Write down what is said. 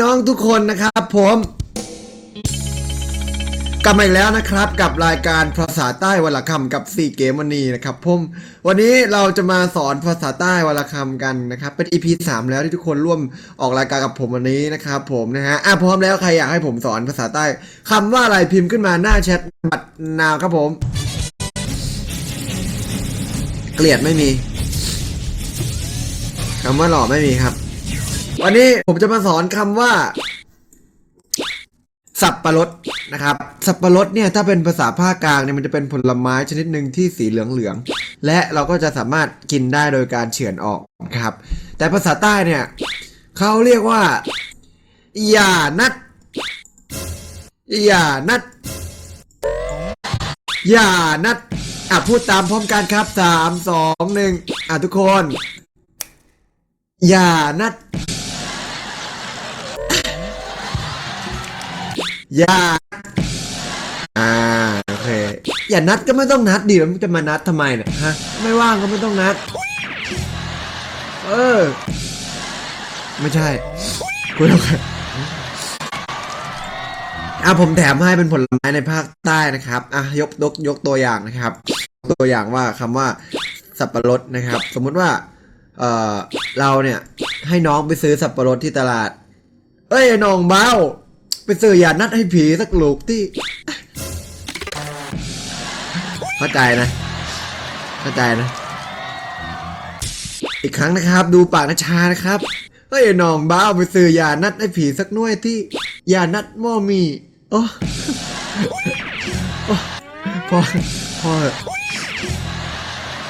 น้องทุกคนนะครับผมกลับมาอีกแล้วนะครับกับรายการภาษาใต้วลคำกับ4เกมวันนี้นะครับผมวันนี้เราจะมาสอนภาษาใต้วลคำกันนะครับ เป็น EP 3 แล้วที่ทุกคนร่วมออกรายการกับผมวันนี้นะครับผมนะฮะอะพร้อมแล้วใครอยากให้ผมสอนภาษาใต้คำว่าอะไรพิมพ์ขึ้นมาหน้าแชทบัตรนาวครับผม เกลียดไม่มีคำว่าหล่อไม่มีครับ วันนี้ผมจะมาสอนคำว่า สับปะรดนะครับ สับปะรดเนี่ยถ้าเป็นภาษาภาคกลางเนี่ยมันจะเป็นผลไม้ชนิดหนึ่งที่สีเหลืองๆและเราก็จะสามารถกินได้โดยการเฉือนออกครับ แต่ภาษาใต้เนี่ยเขาเรียกว่าอย่านัดอย่านัดอย่านัดอะพูดตามพร้อมกันครับสามสองหนึ่งอะทุกคน อย่านัด อย่า อ่าโอเค อย่านัดก็ไม่ต้องนัดดิแล้วมันจะมานัดทำไมเนี่ยฮะ ไม่ว่างก็ไม่ต้องนัด เออ ไม่ใช่คุยแล้วกันอะผมแถมให้เป็นผลไม้ในภาคใต้นะครับ อะยกยกยกตัวอย่างนะครับ ตัวอย่างว่าคำว่าสับปะรดนะครับ สมมุติว่า เออเราเนี่ยให้น้องไปซื้อสับปะรดที่ตลาด เอ้ยน้องเบ้า ไปซื้อยานัดให้ผีสักลูกที่ เข้าใจนะ เข้าใจนะ อีกครั้งนะครับ ดูปากนะชานะครับเฮ้ยน้องบ้าไปซื้อยานัดให้ผีสักหน่วยที่ยานัดหม้อมีโอ้โอ้พอพอเถอ